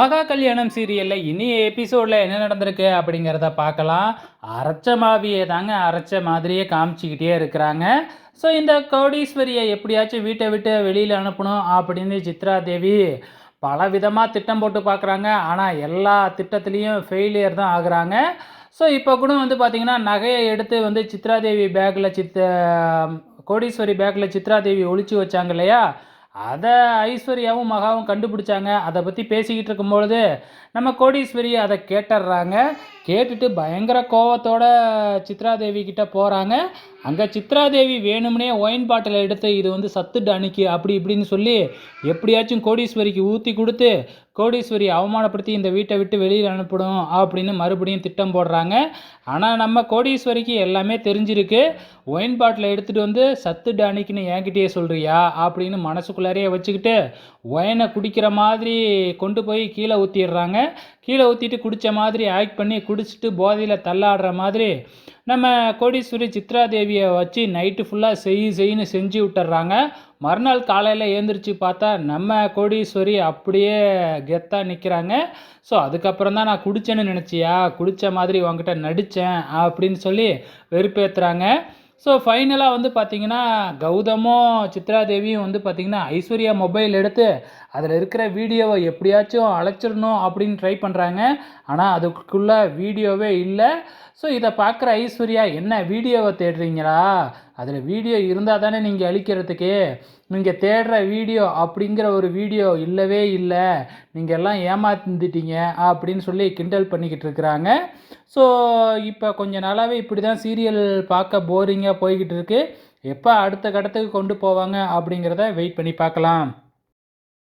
ஆகா கல்யாணம் சீரியலில் இனிய எபிசோடில் என்ன நடந்திருக்கு அப்படிங்கிறத பார்க்கலாம். அரைச்ச மாவியை தாங்க அரைச்ச மாதிரியே காமிச்சிக்கிட்டே இருக்கிறாங்க. ஸோ இந்த கோடீஸ்வரியை எப்படியாச்சும் வீட்டை விட்டு வெளியில் அனுப்பணும் அப்படின்னு சித்ரா தேவி பல விதமாக திட்டம் போட்டு பார்க்குறாங்க. ஆனால் எல்லா திட்டத்துலேயும் ஃபெயிலியர் தான் ஆகுறாங்க. ஸோ இப்போ கூட வந்து பார்த்திங்கன்னா நகையை எடுத்து வந்து சித்ராதேவி பேக்கில் சித்த கோடீஸ்வரி பேக்கில் சித்ராதேவி ஒழிச்சு வச்சாங்க இல்லையா? அதை ஐஸ்வர்யாவும் மகாவும் கண்டுபிடிச்சாங்க. அதை பற்றி பேசிக்கிட்டு இருக்கும்பொழுது நம்ம கோடீஸ்வரி அதை கேட்டுடுறாங்க கேட்டுட்டு பயங்கர கோவத்தோட சித்ராதேவி கிட்ட போகிறாங்க அங்கே சித்ராதேவி வேணும்னே ஒயின் பாட்டில் எடுத்து இது வந்து சத்து டானிக்கு அப்படி இப்படின்னு சொல்லி எப்படியாச்சும் கோடீஸ்வரிக்கு ஊற்றி கொடுத்து கோடீஸ்வரி அவமானப்படுத்தி இந்த வீட்டை விட்டு வெளியில் அனுப்பிடும் அப்படின்னு மறுபடியும் திட்டம் போடுறாங்க. ஆனால் நம்ம கோடீஸ்வரிக்கு எல்லாமே தெரிஞ்சிருக்கு. ஒயின் பாட்டில் எடுத்துகிட்டு வந்து சத்து டானிக்குன்னு என்கிட்டயே சொல்கிறியா அப்படின்னு மனசுக்குள்ளாரையே வச்சுக்கிட்டு ஒயனை குடிக்கிற மாதிரி கொண்டு போய் கீழே ஊற்றிடுறாங்க கீழே ஊற்றிட்டு குடித்த மாதிரி ஆக்ட் பண்ணி குடிச்சிட்டு போதையில் தள்ளாடுற மாதிரி நம்ம கோடீஸ்வரி சித்ரா தேவியை வச்சு நைட்டு ஃபுல்லாக செய் செய்ன்னு செஞ்சு விட்டுறாங்க மறுநாள் காலையில் ஏந்திரிச்சு பார்த்தா நம்ம கோடீஸ்வரி அப்படியே கெத்தாக நிற்கிறாங்க ஸோ அதுக்கப்புறம் தான் நான் குடித்தேன்னு நினச்சியா? குடித்த மாதிரி உங்ககிட்ட நடித்தேன் அப்படின்னு சொல்லி வெறுப்பேற்றுறாங்க ஸோ ஃபைனலாக வந்து பார்த்திங்கன்னா கௌதமும் சித்ராதேவியும் வந்து பார்த்திங்கன்னா ஐஸ்வர்யா மொபைல் எடுத்து அதில் இருக்கிற வீடியோவை எப்படியாச்சும் அழைச்சிடணும் அப்படின்னு ட்ரை பண்ணுறாங்க ஆனால் அதுக்குள்ளே வீடியோவே இல்லை. ஸோ இதை பார்க்குற ஐஸ்வர்யா என்ன வீடியோவை தேடுறீங்களா? அதில் வீடியோ இருந்தால் தானே நீங்கள் அழிக்கிறதுக்கு? நீங்கள் தேடுற வீடியோ அப்படிங்கிற ஒரு வீடியோ இல்லவே இல்லை. நீங்கள் எல்லாம் ஏமாந்துட்டீங்க அப்படின்னு சொல்லி கிண்டல் பண்ணிக்கிட்டு இருக்கிறாங்க. ஸோ இப்போ கொஞ்ச நாளாகவே இப்படி தான் சீரியல் பார்க்க போரிங்காக போய்கிட்டு இருக்கு. எப்போ அடுத்த கட்டத்துக்கு கொண்டு போவாங்க அப்படிங்கிறத வெயிட் பண்ணி பார்க்கலாம்.